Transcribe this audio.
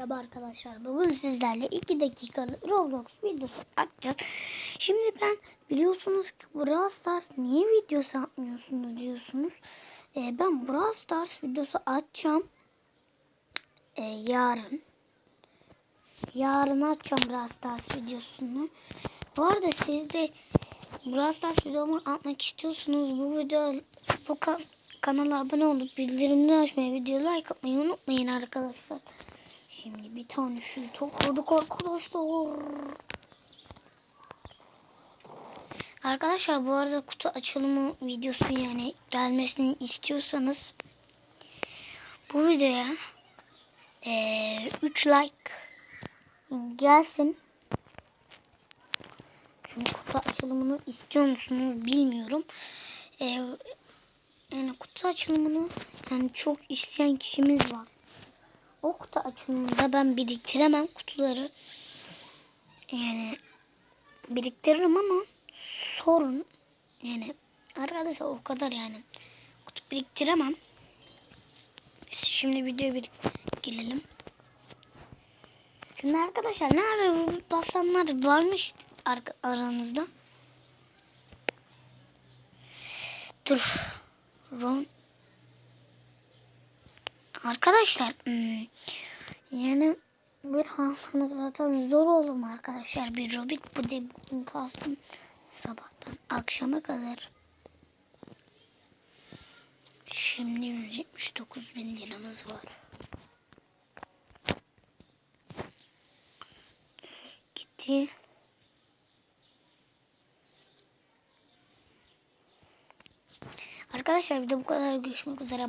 Merhaba arkadaşlar. Bugün sizlerle 2 dakikalık Roblox videosu atacağız. Şimdi ben biliyorsunuz ki Brawl Stars niye videosu atmıyorsunuz diyorsunuz. Ee, ben Brawl Stars videosu atacağım. Ee, yarın. Yarın atacağım Brawl Stars videosunu. Bu arada siz de Brawl Stars videomu atmak istiyorsunuz. Bu video bu kan- kanala abone olup bildirimleri açmayı, video like atmayı unutmayın arkadaşlar. Şimdi bir tane şu topladık arkadaşlar. Arkadaşlar bu arada kutu açılımı videosu yani gelmesini istiyorsanız bu videoya 3 like gelsin. Çünkü kutu açılımını istiyor musunuz bilmiyorum. Eee yani kutu açılımını yani çok isteyen kişimiz var. O kutu açılımında ben biriktiremem kutuları. Yani biriktiririm ama sorun yani arkadaşlar o kadar yani kutu biriktiremem. Şimdi videoya bir gelelim. Şimdi arkadaşlar nerede basanlar varmış ar- aranızda? Dur. Ron. Arkadaşlar hmm, yani bir haftanın zaten zor olur mu arkadaşlar bir robot bu de bugün kastım sabahtan akşama kadar. Şimdi 179 bin liramız var. Gitti. Arkadaşlar bir de bu kadar görüşmek üzere.